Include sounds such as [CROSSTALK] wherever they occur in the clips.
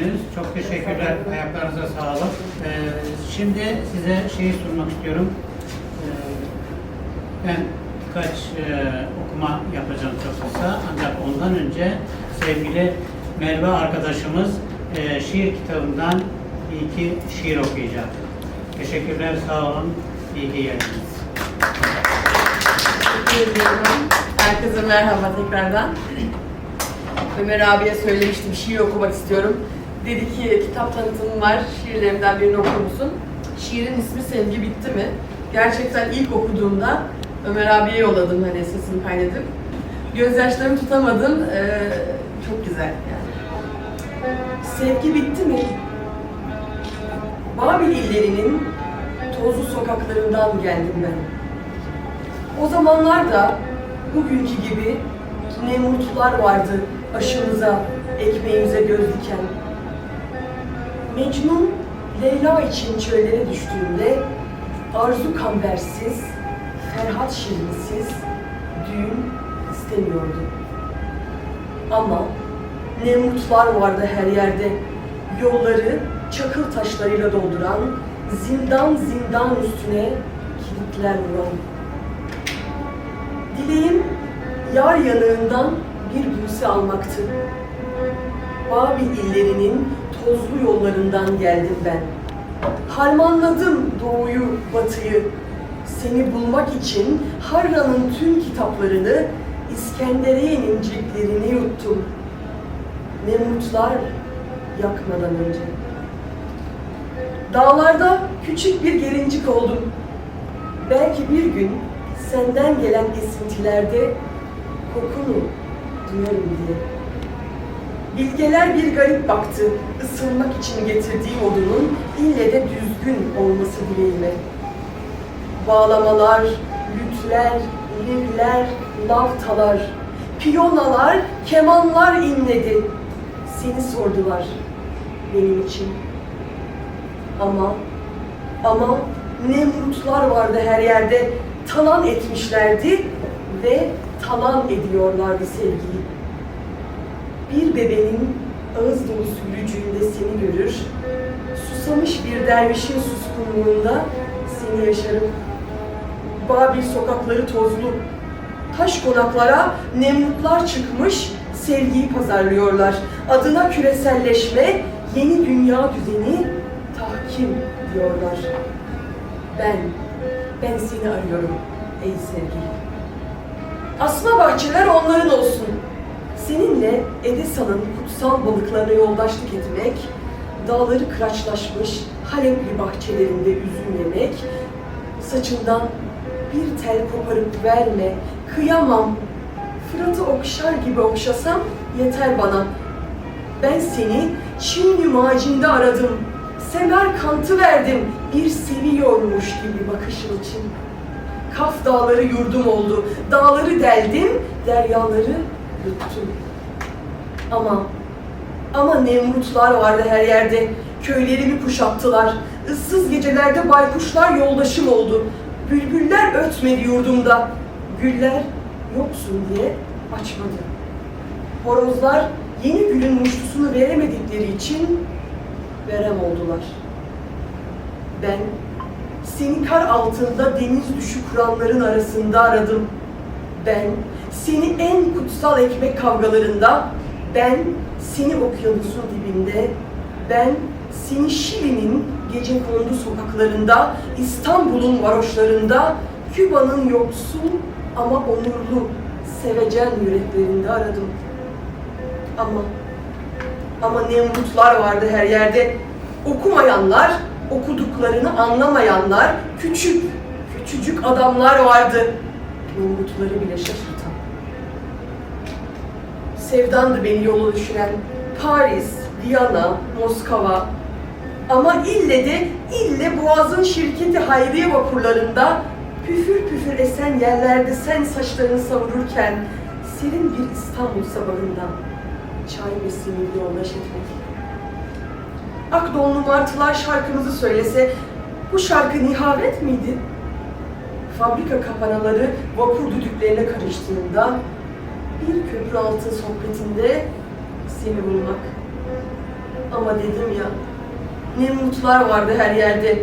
geldiniz. Çok teşekkürler. Ayaklarınıza sağlık. Ee, şimdi size şeyi sunmak istiyorum. Ee, ben birkaç e, okuma yapacağım çok kısa. Ancak ondan önce sevgili Merve arkadaşımız e, şiir kitabından iki şiir okuyacak. Teşekkürler, sağ olun. İyi ki geldiniz. Herkese merhaba tekrardan. Ömer abiye söylemiştim, şiir okumak istiyorum. Dedi ki kitap tanıtımım var, şiirlerimden birini okur musun? Şiirin ismi Sevgi Bitti mi? Gerçekten ilk okuduğumda Ömer abiye yolladım hani sesimi kaydedip. Gözyaşlarımı tutamadım, ee, çok güzel yani. Sevgi bitti mi? Babil illerinin tozlu sokaklarından geldim ben. O zamanlar da bugünkü gibi Nemrutlar vardı aşımıza, ekmeğimize göz diken. Mecnun, Leyla için çöllere düştüğünde Arzu kambersiz, Ferhat şirinsiz düğün istemiyordu. Ama Nemrutlar vardı her yerde, yolları çakıl taşlarıyla dolduran, zindan zindan üstüne kilitler vuran. Dileğim yar yanığından bir buse almaktı. Babil illerinin tozlu yollarından geldim ben. Harmanladım doğuyu, batıyı. Seni bulmak için Harran'ın tüm kitaplarını, İskenderiye'nin ciltlerini yuttum. Nemrutlar yakmadan önce. Dağlarda küçük bir gelincik oldum. Belki bir gün senden gelen esintilerde kokunu duyarım diye. Bilgeler bir garip baktı, ısınmak için getirdiği odunun ille de düzgün olması dileğime. Bağlamalar, lütler, lirler, lavtalar, piyonalar, kemanlar inledi. Seni sordular benim için. Ama, ama Nemrutlar vardı her yerde. Talan etmişlerdi ve talan ediyorlardı sevgiyi. Bir bebeğin ağız dolusu gülücüğünde seni görür, susamış bir dervişin suskunluğunda seni yaşarım. Babil sokakları tozlu, taş konaklara Nemrutlar çıkmış, sevgiyi pazarlıyorlar. Adına küreselleşme, yeni dünya düzeni, tahkim diyorlar. Ben, ben seni arıyorum ey sevgili. Asma bahçeler onların olsun. Seninle Edesa'nın kutsal balıklarına yoldaşlık etmek, dağları kıraçlaşmış Halepli bahçelerinde üzüm yemek, saçından bir tel koparıp verme, kıyamam. Fırat'ı okşar gibi okşasam yeter bana. Ben seni Çin macinde aradım. Semerkant'ı verdim bir seviyormuş gibi bakışın için. Kaf dağları yurdum oldu. Dağları deldim, deryaları yuttum. Ama, ama Nemrutlar vardı her yerde. Köylerimi kuşattılar. Issız gecelerde baykuşlar yoldaşım oldu. Bülbüller ötmedi yurdumda. Güller yoksun diye açmadı. Horozlar yeni gülün muştusunu veremedikleri için verem oldular. Ben seni kar altında deniz düşü kuranların arasında aradım. Ben seni en kutsal ekmek kavgalarında, ben seni okyanusun dibinde, ben seni Şili'nin gece kondu sokaklarında, İstanbul'un varoşlarında, Küba'nın yoksul ama onurlu, sevecen yüreklerinde aradım. Ama ama Nemrutlar vardı her yerde. Okumayanlar, okuduklarını anlamayanlar, küçük, küçücük adamlar vardı. Nemrutları bile şaşırtan. Sevdandı beni yola düşüren Paris, Viyana, Moskova. Ama ille de ille Boğaz'ın şirketi Hayriye vapurlarında püfür püfür esen yerlerde sen saçlarını savururken serin bir İstanbul sabahında çay ve simidi yoldaş etmek. Akdonlu martılar şarkımızı söylese bu şarkı nihavet miydi? Fabrika kapanaları vapur düdüklerine karıştığında bir köprü altı sohbetinde seni bulmak. Ama dedim ya, ne umutlar vardı her yerde.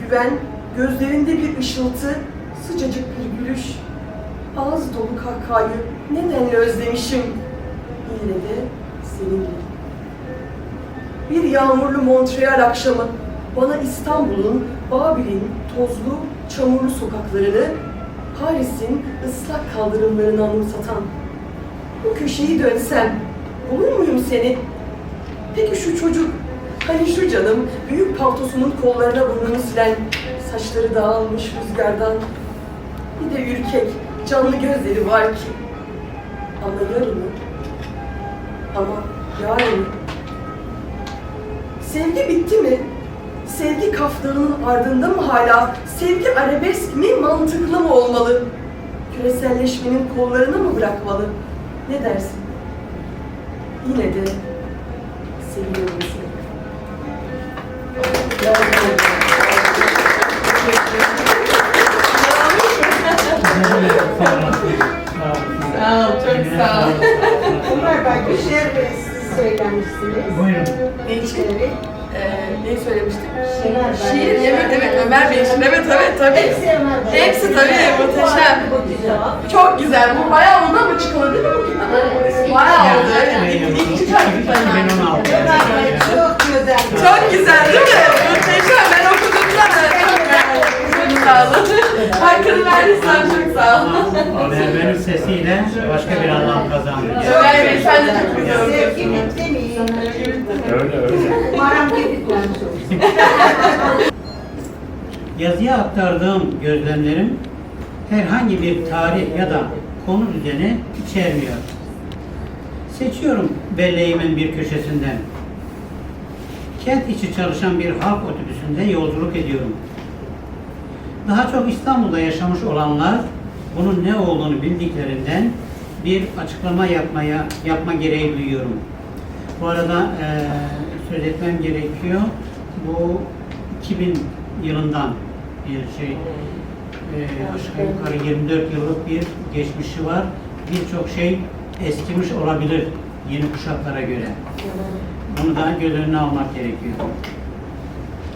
Güven, gözlerinde bir ışıltı, sıcacık bir gülüş. Ağız dolu kahkahayı nedenle özlemişim. Yine de seninle. Bir yağmurlu Montreal akşamı bana İstanbul'un, Babil'in tozlu, çamurlu sokaklarını, Paris'in ıslak kaldırımlarını anımsatan. Bu köşeyi dönsem, bulur muyum seni? Peki şu çocuk, hani şu canım, büyük paltosunun kollarına burnunu silen, saçları dağılmış rüzgardan. Bir de ürkek, canlı gözleri var ki. Ama yarını, ama yarını. Sevgi bitti mi? Sevgi kaftanın ardında mı hala? Sevgi arabesk mi, mantıklı mı olmalı? Küreselleşmenin kollarına mı bırakmalı? Ne dersin? Yine de seviyorum seni. Sağ ol, çok sağ ol. Ömer Bey, Gülşehir Bey siz söylemişsiniz. Buyurun. Ne için? Ee, neyi Bey. Şiir, evet evet Ömer Bey için, evet evet tabii. Hepsi Ömer Bey. Hepsi tabii, muhteşem. Çok güzel, bu bayağı ondan mı çıkıldı değil mi bu kitap? Hakkını verdiysen çok sağ sesiyle başka bir anlam kazandı. Ömer Bey sen de çok güzel Sevgi okuyorsun. bitti mi? Öyle öyle. [LAUGHS] Yazıya aktardığım gözlemlerim herhangi bir tarih ya da konu düzeni içermiyor. Seçiyorum belleğimin bir köşesinden. Kent içi çalışan bir halk otobüsünde yolculuk ediyorum. Daha çok İstanbul'da yaşamış olanlar bunun ne olduğunu bildiklerinden bir açıklama yapmaya yapma gereği duyuyorum. Bu arada eee söz etmem gerekiyor. Bu 2000 yılından bir şey. Eee aşağı yukarı 24 yıllık bir geçmişi var. Birçok şey eskimiş olabilir yeni kuşaklara göre. Bunu da göz önüne almak gerekiyor.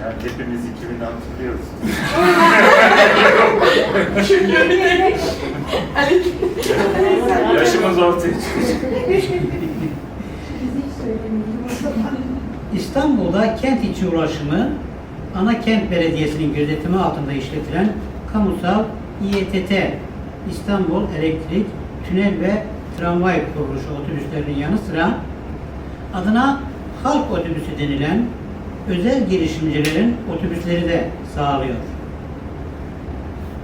Yani hepimiz 2000'i hatırlıyoruz. Yaşımız ortaya çıkacak. İstanbul'da kent içi ulaşımı ana kent belediyesinin gözetimi altında işletilen kamusal İETT İstanbul Elektrik, Tünel ve Tramvay Kuruluşu otobüslerinin yanı sıra adına halk otobüsü denilen özel girişimcilerin otobüsleri de sağlıyor.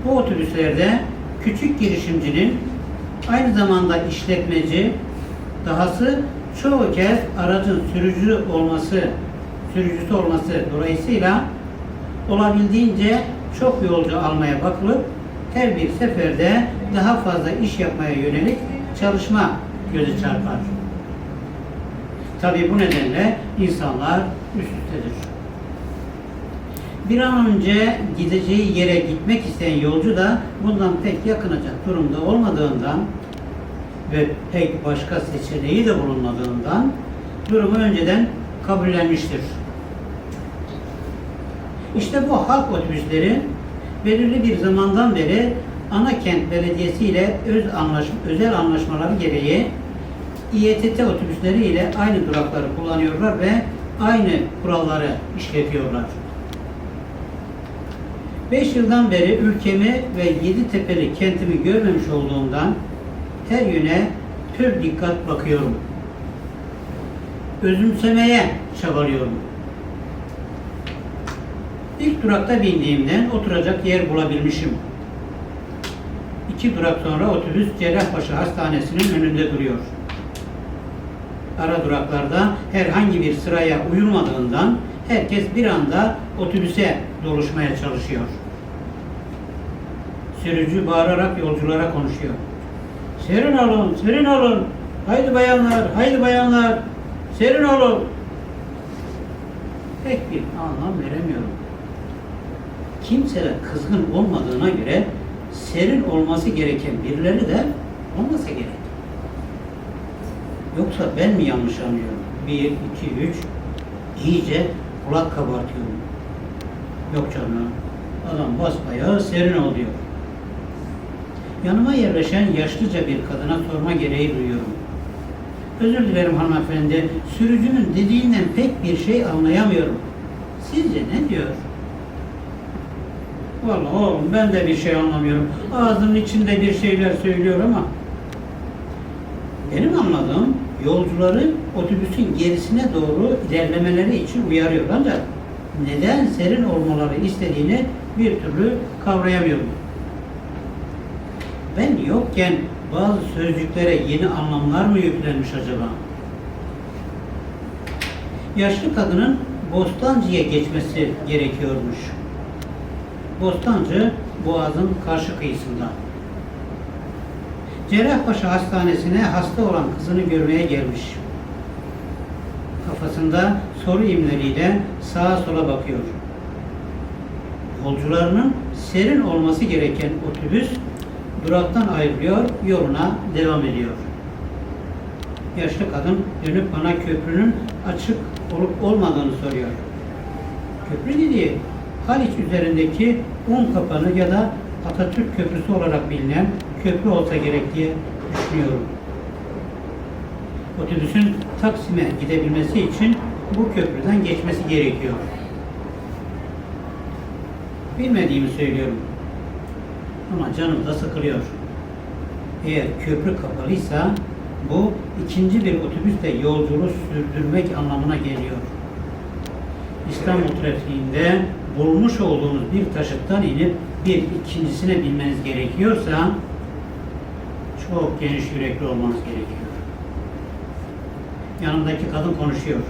Bu otobüslerde küçük girişimcinin aynı zamanda işletmeci, dahası çoğu kez aracın sürücü olması, sürücüsü olması dolayısıyla olabildiğince çok yolcu almaya bakılıp her bir seferde daha fazla iş yapmaya yönelik çalışma gözü çarpar. Tabii bu nedenle insanlar üst üstedir. Bir an önce gideceği yere gitmek isteyen yolcu da bundan pek yakınacak durumda olmadığından ve pek başka seçeneği de bulunmadığından durumu önceden kabullenmiştir. İşte bu halk otobüsleri belirli bir zamandan beri ana kent belediyesi ile öz anlaşma, özel anlaşmaları gereği İETT otobüsleri ile aynı durakları kullanıyorlar ve aynı kuralları işletiyorlar. 5 yıldan beri ülkemi ve Yeditepe'li kentimi görmemiş olduğumdan her yöne pür dikkat bakıyorum. Özümsemeye çabalıyorum. İlk durakta bindiğimden oturacak yer bulabilmişim. İki durak sonra otobüs Cerrahpaşa Hastanesi'nin önünde duruyor. Ara duraklarda herhangi bir sıraya uyulmadığından herkes bir anda otobüse doluşmaya çalışıyor. Sürücü bağırarak yolculara konuşuyor. Serin olun, serin olun. Haydi bayanlar, haydi bayanlar. Serin olun. Pek bir anlam veremiyorum. Kimseler kızgın olmadığına göre serin olması gereken birileri de olmasa gerek. Yoksa ben mi yanlış anlıyorum? Bir, iki, üç. iyice kulak kabartıyorum. Yok canım, adam basbayağı serin oluyor. Yanıma yerleşen yaşlıca bir kadına sorma gereği duyuyorum. Özür dilerim hanımefendi, sürücünün dediğinden pek bir şey anlayamıyorum. Sizce ne diyor? Vallahi oğlum ben de bir şey anlamıyorum. Ağzının içinde bir şeyler söylüyor ama benim anladığım yolcuları otobüsün gerisine doğru ilerlemeleri için uyarıyor ancak neden serin olmaları istediğini bir türlü kavrayamıyorum. Ben yokken bazı sözcüklere yeni anlamlar mı yüklenmiş acaba? Yaşlı kadının Bostancı'ya geçmesi gerekiyormuş. Bostancı Boğaz'ın karşı kıyısında. Cerrahpaşa Hastanesi'ne hasta olan kızını görmeye gelmiş. Kafasında soru imleriyle sağa sola bakıyor. Yolcularının serin olması gereken otobüs duraktan ayrılıyor, yoluna devam ediyor. Yaşlı kadın dönüp bana köprünün açık olup olmadığını soruyor. Köprü dediği Haliç üzerindeki un kapanı ya da Atatürk Köprüsü olarak bilinen köprü olsa gerek diye düşünüyorum. Otobüsün Taksim'e gidebilmesi için bu köprüden geçmesi gerekiyor. Bilmediğimi söylüyorum. Ama canım da sıkılıyor. Eğer köprü kapalıysa bu ikinci bir otobüsle yolculuğu sürdürmek anlamına geliyor. İstanbul trafiğinde bulmuş olduğunuz bir taşıttan inip bir ikincisine binmeniz gerekiyorsa çok geniş yürekli olmanız gerekiyor. Yanımdaki kadın konuşuyor.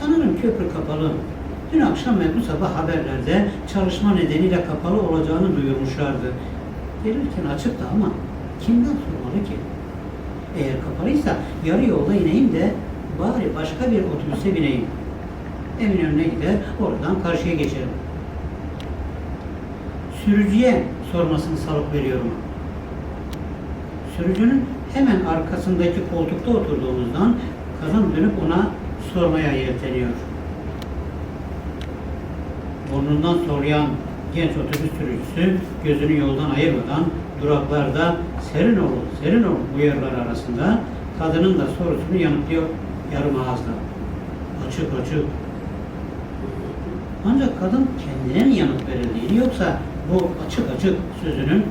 Sanırım köprü kapalı. Dün akşam ve bu sabah haberlerde çalışma nedeniyle kapalı olacağını duyurmuşlardı. Gelirken açıktı ama kimden sormalı ki? Eğer kapalıysa yarı yolda ineyim de bari başka bir otobüse bineyim. Eminönü'ne gider, oradan karşıya geçerim. Sürücüye sormasını salık veriyorum. Sürücünün hemen arkasındaki koltukta oturduğumuzdan kadın dönüp ona sormaya yelteniyor. Burnundan soruyan genç otobüs sürücüsü gözünü yoldan ayırmadan duraklarda serin olun, serin olun uyarılar arasında kadının da sorusunu yanıtlıyor yarım ağızla. Açık açık. Ancak kadın kendine mi yanıt verildiğini yoksa bu açık açık sözünün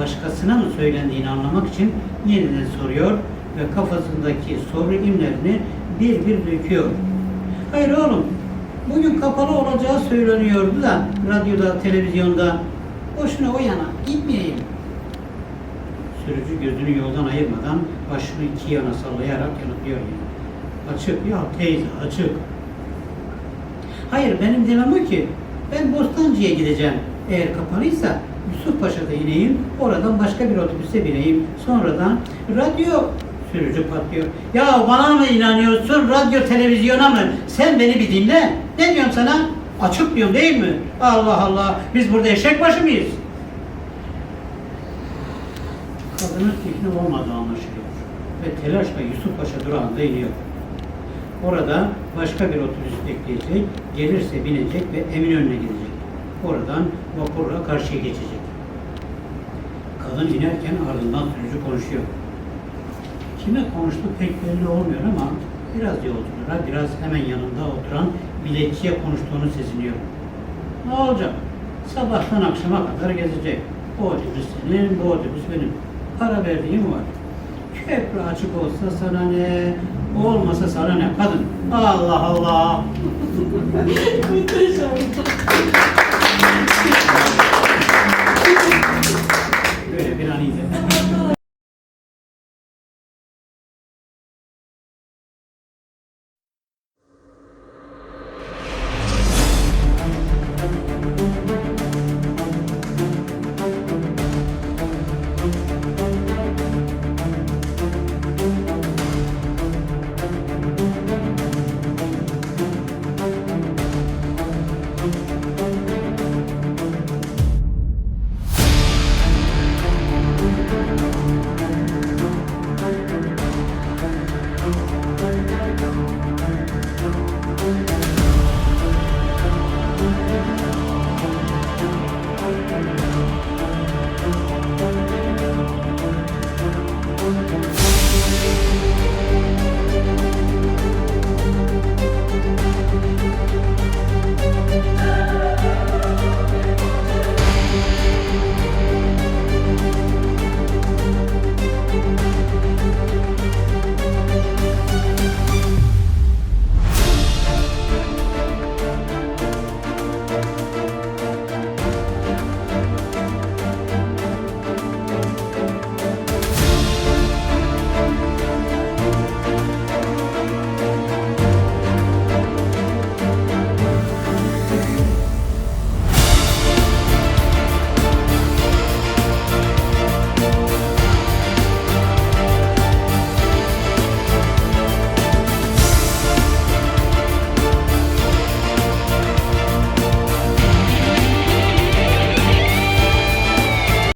başkasına mı söylendiğini anlamak için yeniden soruyor ve kafasındaki soru imlerini bir bir döküyor. Hayır oğlum, bugün kapalı olacağı söyleniyordu da radyoda, televizyonda. Boşuna o yana gitmeyeyim. Sürücü gözünü yoldan ayırmadan başını iki yana sallayarak yanıtlıyor yine. Açık ya teyze açık. Hayır benim demem o ki ben Bostancı'ya gideceğim. Eğer kapalıysa Yusuf Paşa'da ineyim, oradan başka bir otobüse bineyim. Sonradan radyo sürücü patlıyor. Ya bana mı inanıyorsun, radyo televizyona mı? Sen beni bir dinle. Ne diyorum sana? Açık diyorum değil mi? Allah Allah, biz burada eşek başı mıyız? Kadının ikna olmadığı anlaşılıyor. Ve telaşla Yusuf Paşa durağında iniyor. Orada başka bir otobüs bekleyecek, gelirse binecek ve Eminönü'ne gidecek. Oradan vapurla karşıya geçecek. Kadın inerken ardından sürücü konuşuyor. Kime konuştu pek belli olmuyor ama biraz yolculara, biraz hemen yanında oturan biletçiye konuştuğunu seziniyor. Ne olacak? Sabahtan akşama kadar gezecek. O otobüs senin, bu otobüs benim. Para verdiğim var. Köprü açık olsa sana ne, olmasa sana ne kadın. Allah Allah. [LAUGHS] [LAUGHS] not even.